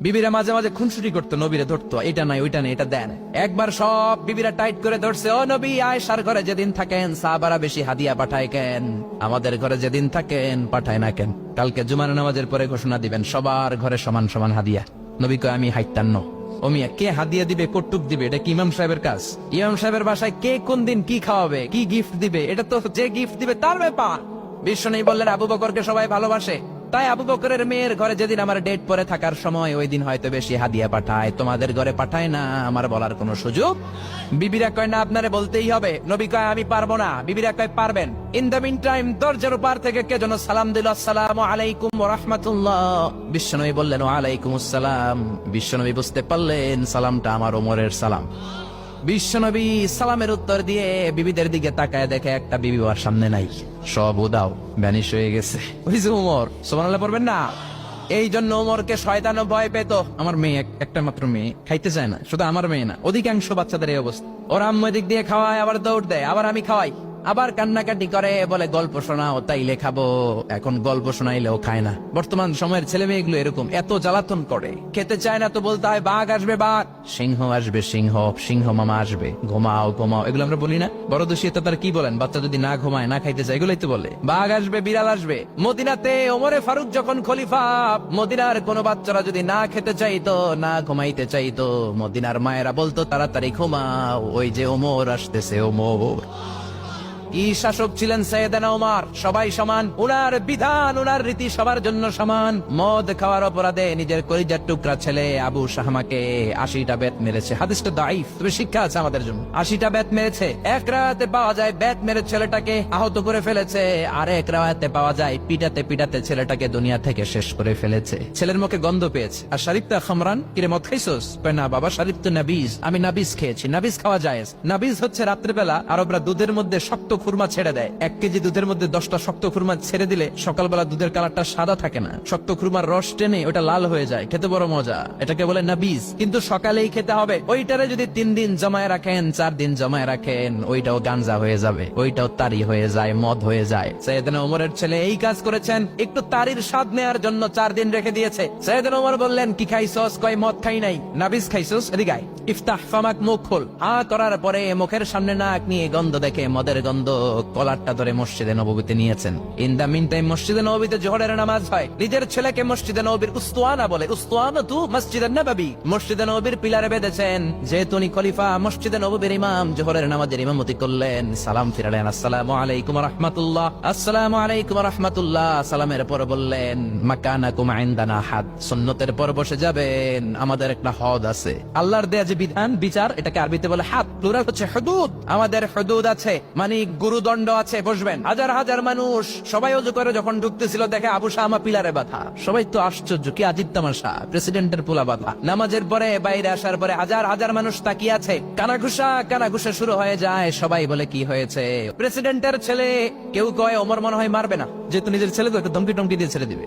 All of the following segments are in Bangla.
বিবিরা মাঝে মাঝে খুনসুটি করতো, নবীরে ধরতো, এটা নাই, ওইটা নাই, এটা দেন। একবার সব বিবিরা টাইট করে ধরছে, ও নবী, আয়েশার ঘরে যেদিন থাকেন, সাহাবারা বেশি হাদিয়া পাঠায় কেন? আমাদের ঘরে যেদিন থাকেন, পাঠায় না কেন? কালকে জুমার নামাজের পরে ঘোষণা দিবেন, সবার ঘরে সমান সমান হাদিয়া। নবী কয়, আমি হাইতান্ন ও মিয়া, কে হাদিয়া দিবে কটুক দিবে? এটা কি ইমাম সাহেবের কাজ? ইমাম সাহেবের বাসায় কে কোন দিন কি খাওয়াবে, কি গিফট দিবে? এটা তো যে গিফট দিবে, তার ব্যাপার। বিশ্ব নেই বললেন, আবু বকরকে সবাই ভালোবাসে। তাই আবু বকরের মেয়ের ঘরে যেদিন আমার ডেট পরে থাকার সময়, ওই দিন হয়তো বেশি হাদিয়া পাঠায়। তোমাদের ঘরে পাঠায় না, আমার বলার কোনো সুযোগ? বিবিরা কয়, না, আপনারে বলতেই হবে। নবী কয়, আমি পারব না। বিবিরা কয়, পারবেন। ইন দ্য মিন টাইম দরজার উপর থেকে কে যেন সালাম দিল, আসসালামু আলাইকুম ওয়া রাহমাতুল্লাহ। বিশ্বনবী বললেন, ওয়া আলাইকুম আসসালাম। বিশ্বনবী বুঝতে পারলেন, সালামটা আমার ওমরের সালাম। বিশ্বনবী সালামের উত্তর দিয়ে বিবিদের দিকে তাকায় দেখে একটা বিবি ওর সামনে নাই। সব উদাও ব্যানিশ হয়ে গেছে। ওই যে উমর সোমানাল্লাহ পড়বেন না? এই জন্য উমরকে শয়তান ভয় পেত। আমার মেয়ে, একটা মাত্র মেয়ে, খাইতে চায় না, শুধু আমার মেয়ে না, অধিকাংশ বাচ্চাদের এই অবস্থা। ওরা আম্মু এদিক দিয়ে খাওয়ায়, আবার দৌড় দেয়, আবার আমি খাওয়াই। আবার কান্নাকাটি করে, বলে, গল্প শোনাও, তাই লেখাবো। এখন গল্প শোনাইলেও খায় না। বর্তমান সময়ের ছেলে মেয়েগুলো এরকম, এত জ্বালাতন করে। খেতে চায় না তো বলতে হয়, বাঘ আসবে, বাঘ। সিংহ আসবে, সিংহ সিংহ মামা আসবে। ঘুমাও ঘুমাও। এগুলো আমরা বলি না। বড় দোষী তার কি বলেন? বাচ্চা যদি না ঘুমায়, না খাইতে চায়, এগুলোই তো বলে। বাঘ আসবে, বিড়াল আসবে। মদিনাতে ওমরে ফারুক যখন খলিফা, মদিনার কোন বাচ্চারা যদি না খেতে চাইতো, না ঘুমাইতে চাইতো, মদিনার মায়েরা বলতো, তাড়াতাড়ি ঘুমাও, ওই যে ওমর আসতেছে, ওমর। কি শাসক ছিলেন সৈয়দানা ওমর সবাই সমান, উনার বিধান, উনার রীতি সবার জন্য সমান। মদ খাওয়ার অপরাধে নিজের টুকরা ছেলে আবু শাহমাকে আশিটা বেত মেরেছে। হাদিসটা তবে শিক্ষা আছে আমাদের জন্য। আশিটা বেত মেরেছে। এক রাতে পাওয়া যায় বেত মেরে ছেলেটাকে আহত করে ফেলেছে। আর এক রাতে পাওয়া যায় পিটাতে পিটাতে ছেলেটাকে দুনিয়া থেকে শেষ করে ফেলেছে। ছেলের মুখে গন্ধ পেয়েছে। আর শারিফটা খামরান, কিরে মদ খাইছস? না বাবা, শারিফ তো নাবিজ। আমি নাবিজ খেয়েছি। নাবিজ খাওয়া যায় নাবিজ হচ্ছে রাত্রেবেলা আরবরা দুধের মধ্যে শক্ত খুরমা ছেড়ে দেয়। এক কেজি দুধের মধ্যে দশটা শক্ত খুরমা ছেড়ে দিলে সকালবেলা দুধের কালারটা সাদা থাকে না। শক্ত খুরমার রস টেনে ওটা লাল হয়ে যায়। খেতে বড় মজা। এটাকে বলে নাবিজ। কিন্তু সকালেই খেতে হবে। ওইটারে যদি তিন দিন জমায় রাখেন, চার দিন জমায় রাখেন, ওইটাও গাঞ্জা হয়ে যাবে। ওইটাও তারি হয়ে যায়, মদ হয়ে যায়। সৈয়দনা ওমরের ছেলে এই কাজ করেছেন। একটু তারির স্বাদ নেওয়ার জন্য চার দিন রেখে দিয়েছে। সৈয়দনা ওমর বললেন, কি খাইছস কয়, মদ খাই নাই। নাবিজ খাইছস এদিকে ইফতাহ ফামাক মুখ খোল। হা করার পরে মুখের সামনে নাক নিয়ে গন্ধ দেখে মদের গন্ধ কলারটা ধরে মসজিদে নববীতে নিয়েছেন। ইন দা মিন টাইম মসজিদে নববীতে জোহরের নামাজ হয়। নিজের ছেলেকে মসজিদে নবীর উস্তুয়ানা বলে। উস্তুয়ানা তু মসজিদে নববী। মসজিদে নবীর পিলারে বেঁধেছেন। যেহেতু উনি খলিফা, মসজিদে নববীর ইমাম, জোহরের নামাজের ইমামতি করলেন। সালাম ফিরালেন, আসসালামু আলাইকুম রাহমাতুল্লাহ। আসসালামু আলাইকুম রাহমাতুল্লাহ। সালামের পর বললেন, মাকানাকুম ইনদানা হাদ। সুন্নতের পর বসে যাবেন। আমাদের একটা হদ আছে। আল্লাহর দেয়া যে বিধান, বিচার, এটাকে আরবিতে বলে হাত প্লুরাল হচ্ছে হুদুদ। আমাদের হুদুদ আছে। মানে গুরুদণ্ড আছে, বসবেন। হাজার হাজার মানুষ সবাই অজু করে যখন ঢুকতেছিল, দেখে আবু শাহমা পিলারে বাধা। সবাই তো আশ্চর্য, কি শাহ প্রেসিডেন্টের পোলা বাধা। নামাজের পরে, বাইরে আসার পরে হাজার হাজার মানুষ তাকিয়ে আছে। কানাঘুষা কানাঘুষা শুরু হয়ে যায়, সবাই বলে কি হয়েছে? প্রেসিডেন্টের ছেলে কেউ কয় অমর মনে হয় মারবে না। যেহেতু নিজের ছেলে তো ধমকি টমকি দিয়ে ছেড়ে দিবে।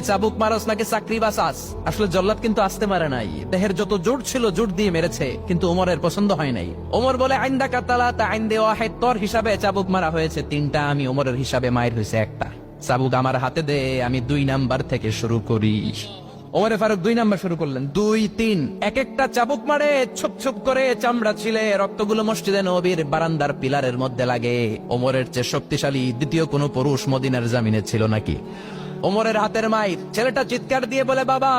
চাবুক কিন্তু ওমরের পছন্দ হয় নাই। ওমর বলে আইন ওয়াহেদ, তোর হিসাবে চাবুক মারা হয়েছে, তিনটা আমি ওমরের হিসাবে মায়ের হয়েছে একটা। চাবুক আমার হাতে দে, আমি দুই নাম্বার থেকে শুরু করি। ওমরে ফারুক দুই নাম্বার শুরু করলেন। দুই, তিন। এক একটা চাবুক মারে, ছুপ ছুপ করে চামড়া ছিলে, রক্তগুলো মসজিদে নবীর বারান্দার পিলারের মধ্যে লাগে। ওমরের চেয়ে শক্তিশালী দ্বিতীয় কোনো পুরুষ মদিনার জামিনে ছিল নাকি? ওমরের হাতের মাইর। ছেলেটা চিৎকার দিয়ে বলে, বাবা,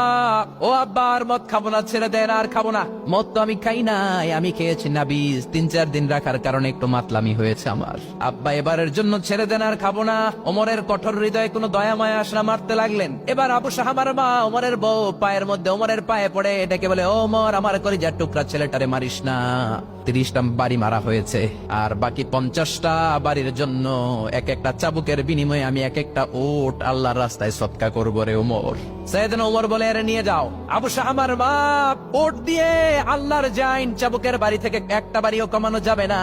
ও আব্বা, আর মদ খাব না, ছেড়ে দেন, আর খাব না। মদ তো আমি খাই নাই, আমি খেয়েছি নাবিজ তিন চার দিন রাখার কারণে একটু মাতলামি হয়েছে আমার। আব্বা এবারের জন্য ছেড়ে দেন, আর খাব না। ওমরের কঠোর হৃদয়ে কোনো দয়া, মায়া আসনা মারতে লাগলেন। এবার আবু সাহাবার মা, ওমরের বউ, পায়ের মধ্যে ওমরের পায়ে পড়ে এটাকে বলে ওমর, আমার কলিজার টুকরা ছেলেটারে মারিস না। তিরিশটা বাড়ি মারা হয়েছে, আর বাকি পঞ্চাশটা বাড়ির জন্য এক একটা চাবুকের বিনিময়ে আমি এক একটা ওট আল্লাহর রাস্তায় সৎকা করব রে ওমর। সৈয়দিন ওমর বলে এর নিয়ে যাও। আবু আমার মা ওট দিয়ে আল্লাহর জাইন চাবুকের বাড়ি থেকে একটা বাড়িও কমানো যাবে না।